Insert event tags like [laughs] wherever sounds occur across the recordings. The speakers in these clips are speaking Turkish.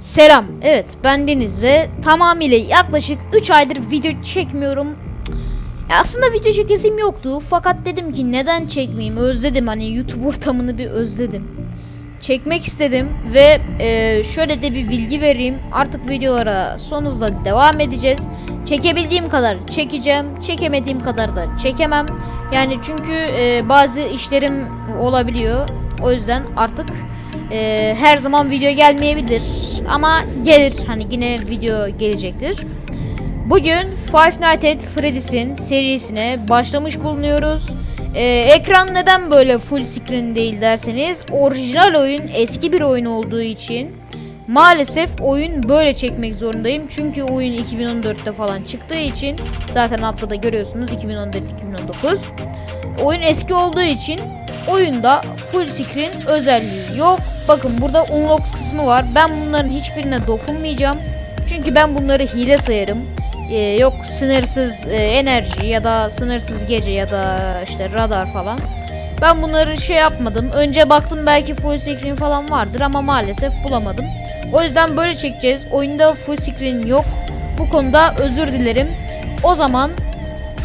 Selam. Evet ben Deniz ve tamamıyla yaklaşık 3 aydır video çekmiyorum. Ya aslında video çekesim yoktu fakat dedim ki neden çekmeyeyim özledim hani YouTube ortamını bir özledim. Çekmek istedim ve e, şöyle de bir bilgi vereyim artık videolara son hızla devam edeceğiz. Çekebildiğim kadar çekeceğim çekemediğim kadar da çekemem. Yani çünkü e, bazı işlerim olabiliyor o yüzden artık ee, her zaman video gelmeyebilir ama gelir hani yine video gelecektir. Bugün Five Nights at Freddy's'in serisine başlamış bulunuyoruz. Ee, ekran neden böyle full screen değil derseniz orijinal oyun eski bir oyun olduğu için maalesef oyun böyle çekmek zorundayım. Çünkü oyun 2014'te falan çıktığı için zaten altta da görüyorsunuz 2014-2019. Oyun eski olduğu için oyunda full screen özelliği yok. Bakın burada unlock kısmı var. Ben bunların hiçbirine dokunmayacağım. Çünkü ben bunları hile sayarım. Ee, yok sınırsız e, enerji ya da sınırsız gece ya da işte radar falan. Ben bunları şey yapmadım. Önce baktım belki full screen falan vardır ama maalesef bulamadım. O yüzden böyle çekeceğiz. Oyunda full screen yok. Bu konuda özür dilerim. O zaman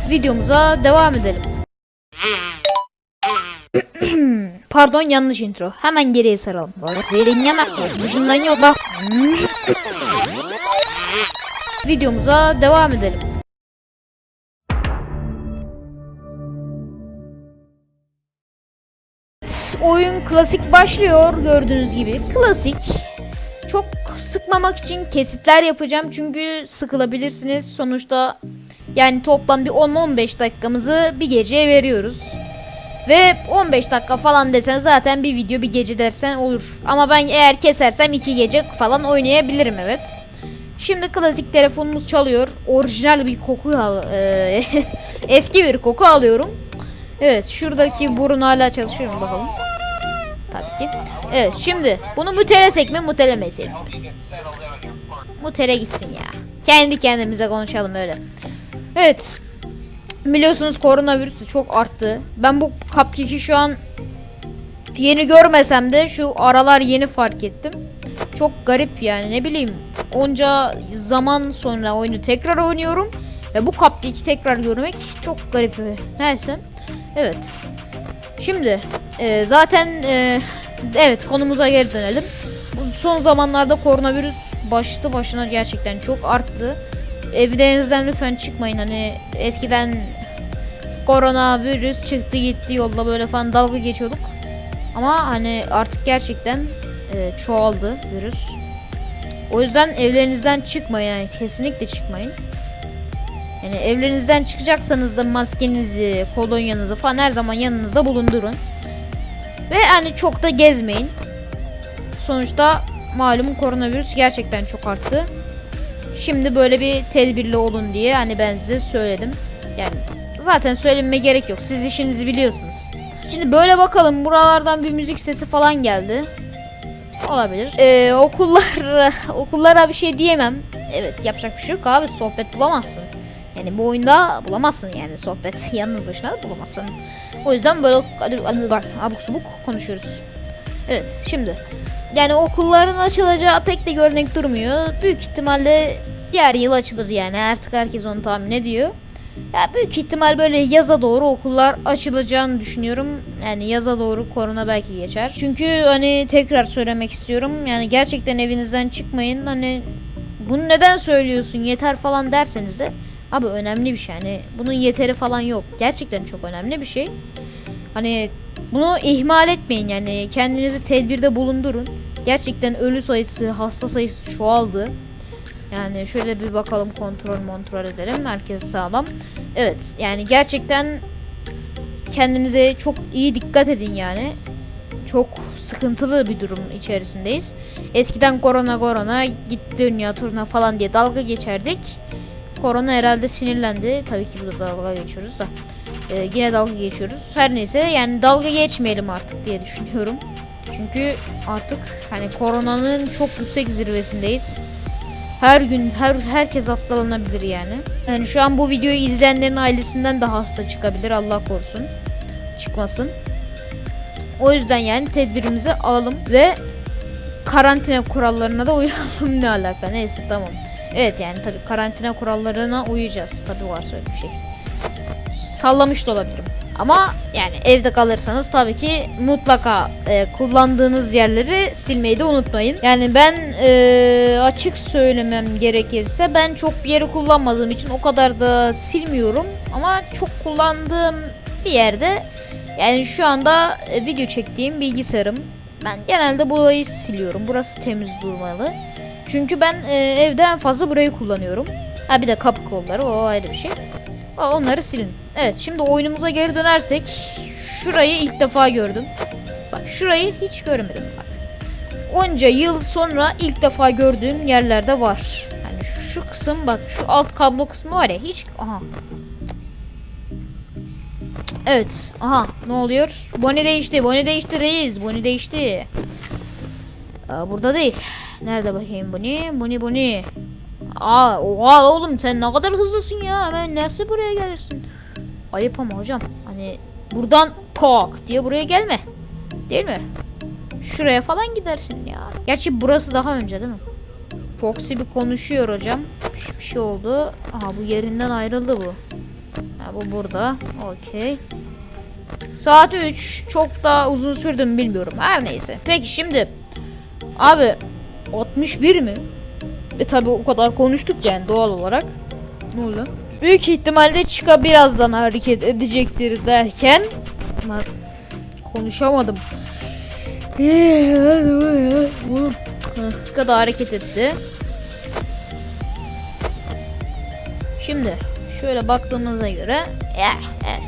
videomuza devam edelim. [clears throat] Pardon yanlış intro. Hemen geriye saralım. Zerin yemek. Dışından yok bak. [laughs] Videomuza devam edelim. Oyun klasik başlıyor gördüğünüz gibi. Klasik. Çok sıkmamak için kesitler yapacağım çünkü sıkılabilirsiniz. Sonuçta yani toplam bir 10-15 dakikamızı bir geceye veriyoruz. Ve 15 dakika falan desen zaten bir video bir gece dersen olur. Ama ben eğer kesersem iki gece falan oynayabilirim evet. Şimdi klasik telefonumuz çalıyor. Orijinal bir koku al e, [laughs] eski bir koku alıyorum. Evet şuradaki burun hala çalışıyor mu bakalım. Tabii ki. Evet şimdi bunu mutelesek mi mutelemesek mi? Mutele gitsin ya. Kendi kendimize konuşalım öyle. Evet Biliyorsunuz koronavirüs de çok arttı. Ben bu cupcake'i şu an yeni görmesem de şu aralar yeni fark ettim. Çok garip yani ne bileyim. Onca zaman sonra oyunu tekrar oynuyorum. Ve bu cupcake'i tekrar görmek çok garip. Neyse. Evet. Şimdi e, zaten e, evet konumuza geri dönelim. Son zamanlarda koronavirüs başlı başına gerçekten çok arttı evlerinizden lütfen çıkmayın. Hani eskiden koronavirüs çıktı gitti yolda böyle falan dalga geçiyorduk. Ama hani artık gerçekten e, çoğaldı virüs. O yüzden evlerinizden çıkmayın yani kesinlikle çıkmayın. Yani evlerinizden çıkacaksanız da maskenizi, kolonyanızı falan her zaman yanınızda bulundurun. Ve hani çok da gezmeyin. Sonuçta malum koronavirüs gerçekten çok arttı. Şimdi böyle bir tedbirli olun diye hani ben size söyledim. Yani zaten söylememe gerek yok. Siz işinizi biliyorsunuz. Şimdi böyle bakalım buralardan bir müzik sesi falan geldi. Olabilir. Ee, okullar [laughs] okullara bir şey diyemem. Evet yapacak bir şey yok abi sohbet bulamazsın. Yani bu oyunda bulamazsın yani sohbet. [laughs] Yalnız başına da bulamazsın. O yüzden böyle abuk subuk konuşuyoruz. Evet şimdi yani okulların açılacağı pek de görünek durmuyor. Büyük ihtimalle diğer yıl açılır yani artık herkes onu tahmin ediyor. Ya büyük ihtimal böyle yaza doğru okullar açılacağını düşünüyorum. Yani yaza doğru korona belki geçer. Çünkü hani tekrar söylemek istiyorum. Yani gerçekten evinizden çıkmayın. Hani bunu neden söylüyorsun yeter falan derseniz de abi önemli bir şey. Hani bunun yeteri falan yok. Gerçekten çok önemli bir şey. Hani bunu ihmal etmeyin yani kendinizi tedbirde bulundurun. Gerçekten ölü sayısı, hasta sayısı çoğaldı. Yani şöyle bir bakalım kontrol kontrol edelim. Herkes sağlam. Evet yani gerçekten kendinize çok iyi dikkat edin yani. Çok sıkıntılı bir durum içerisindeyiz. Eskiden korona korona gitti dünya turuna falan diye dalga geçerdik. Korona herhalde sinirlendi. Tabii ki burada dalga geçiyoruz da. Ee, yine dalga geçiyoruz. Her neyse yani dalga geçmeyelim artık diye düşünüyorum. Çünkü artık hani koronanın çok yüksek zirvesindeyiz. Her gün her herkes hastalanabilir yani. Yani şu an bu videoyu izleyenlerin ailesinden de hasta çıkabilir Allah korusun. Çıkmasın. O yüzden yani tedbirimizi alalım ve karantina kurallarına da uyalım [laughs] ne alaka neyse tamam. Evet yani tabii karantina kurallarına uyacağız. Tabii varsa öyle bir şey. Sallamış da olabilirim. Ama yani evde kalırsanız tabii ki mutlaka e, kullandığınız yerleri silmeyi de unutmayın. Yani ben e, açık söylemem gerekirse ben çok bir yeri kullanmadığım için o kadar da silmiyorum. Ama çok kullandığım bir yerde yani şu anda e, video çektiğim bilgisayarım. Ben genelde burayı siliyorum. Burası temiz durmalı. Çünkü ben e, evde en fazla burayı kullanıyorum. Ha bir de kapı kolları o ayrı bir şey. Onları silin. Evet şimdi oyunumuza geri dönersek şurayı ilk defa gördüm. Bak şurayı hiç görmedim bak. Onca yıl sonra ilk defa gördüğüm yerlerde var. Hani şu kısım bak şu alt kablo kısmı var ya hiç aha. Evet aha ne oluyor? Boni değişti Boni değişti reis Boni değişti. Aa, burada değil. Nerede bakayım Boni? Boni Boni. Aa, oha oğlum sen ne kadar hızlısın ya. Hemen nasıl buraya gelirsin? Ayıp ama hocam. Hani buradan tak diye buraya gelme. Değil mi? Şuraya falan gidersin ya. Gerçi burası daha önce değil mi? Foxy bir konuşuyor hocam. Bir şey, şey oldu. Aha bu yerinden ayrıldı bu. Ha, bu burada. Okey. Saat 3. Çok da uzun sürdü bilmiyorum. Her neyse. Peki şimdi. Abi 61 mi? E tabi o kadar konuştuk yani doğal olarak. Ne oldu? Büyük ihtimalle Chica birazdan hareket edecektir derken Lan, konuşamadım. Chica da hareket etti. Şimdi şöyle baktığımıza göre eh, eh.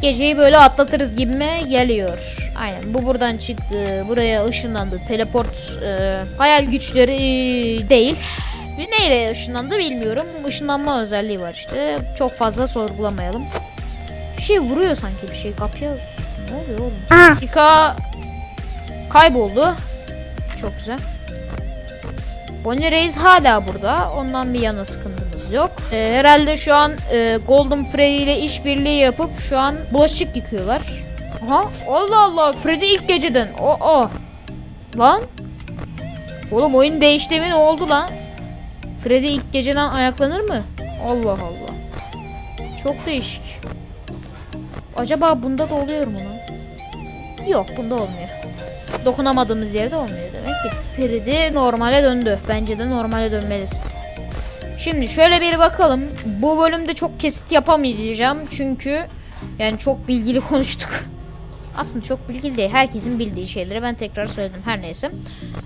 geceyi böyle atlatırız gibime geliyor. Aynen bu buradan çıktı buraya ışınlandı teleport e, hayal güçleri e, değil. Bir neyle ışınlandı bilmiyorum. Işınlanma özelliği var işte. Çok fazla sorgulamayalım. Bir şey vuruyor sanki bir şey kapıya. Ne oluyor oğlum? Dakika kayboldu. Çok güzel. Bonnie Reis hala burada. Ondan bir yana sıkıntımız yok. Ee, herhalde şu an e, Golden Freddy ile işbirliği yapıp şu an bulaşık yıkıyorlar. Aha Allah Allah Freddy ilk geceden. O o. Lan. Oğlum oyun değişti mi ne oldu lan? Freddy ilk geceden ayaklanır mı? Allah Allah. Çok değişik. Acaba bunda da oluyor mu lan? Yok bunda olmuyor. Dokunamadığımız yerde olmuyor demek ki. Freddy normale döndü. Bence de normale dönmelisin. Şimdi şöyle bir bakalım. Bu bölümde çok kesit yapamayacağım çünkü yani çok bilgili [laughs] konuştuk. Aslında çok bilgili değil. Herkesin bildiği şeyleri ben tekrar söyledim. Her neyse.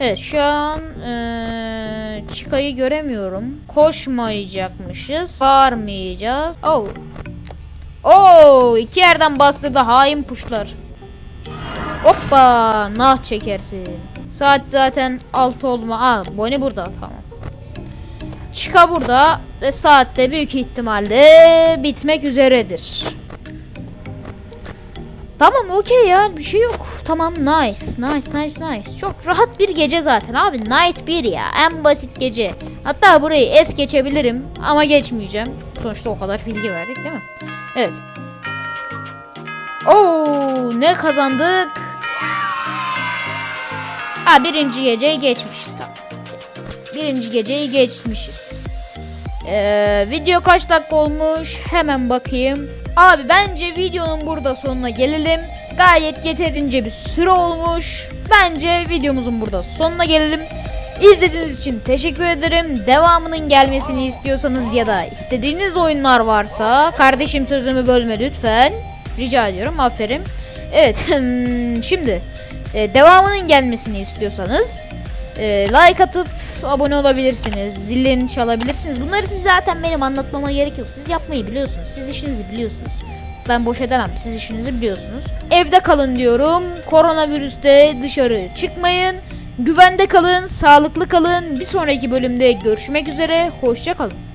Evet şu an eee Chica'yı göremiyorum. Koşmayacakmışız. Bağırmayacağız. Oh. Oh iki yerden bastırdı hain puşlar. Hoppa nah çekersin. Saat zaten 6 oldu mu? Aa Bonnie burada tamam. Chica burada ve saatte büyük ihtimalle bitmek üzeredir. Tamam okey ya bir şey yok. Tamam nice nice nice nice. Çok rahat bir gece zaten abi. Night 1 ya en basit gece. Hatta burayı es geçebilirim ama geçmeyeceğim. Sonuçta o kadar bilgi verdik değil mi? Evet. Oo ne kazandık? Ha birinci geceyi geçmişiz tamam. Birinci geceyi geçmişiz. Ee, video kaç dakika olmuş? Hemen bakayım. Abi bence videonun burada sonuna gelelim. Gayet yeterince bir süre olmuş. Bence videomuzun burada sonuna gelelim. İzlediğiniz için teşekkür ederim. Devamının gelmesini istiyorsanız ya da istediğiniz oyunlar varsa kardeşim sözümü bölme lütfen. Rica ediyorum. Aferin. Evet. [laughs] Şimdi e, devamının gelmesini istiyorsanız e, like atıp abone olabilirsiniz. Zilini çalabilirsiniz. Bunları siz zaten benim anlatmama gerek yok. Siz yapmayı biliyorsunuz. Siz işinizi biliyorsunuz. Ben boş edemem. Siz işinizi biliyorsunuz. Evde kalın diyorum. Koronavirüste dışarı çıkmayın. Güvende kalın, sağlıklı kalın. Bir sonraki bölümde görüşmek üzere. Hoşça kalın.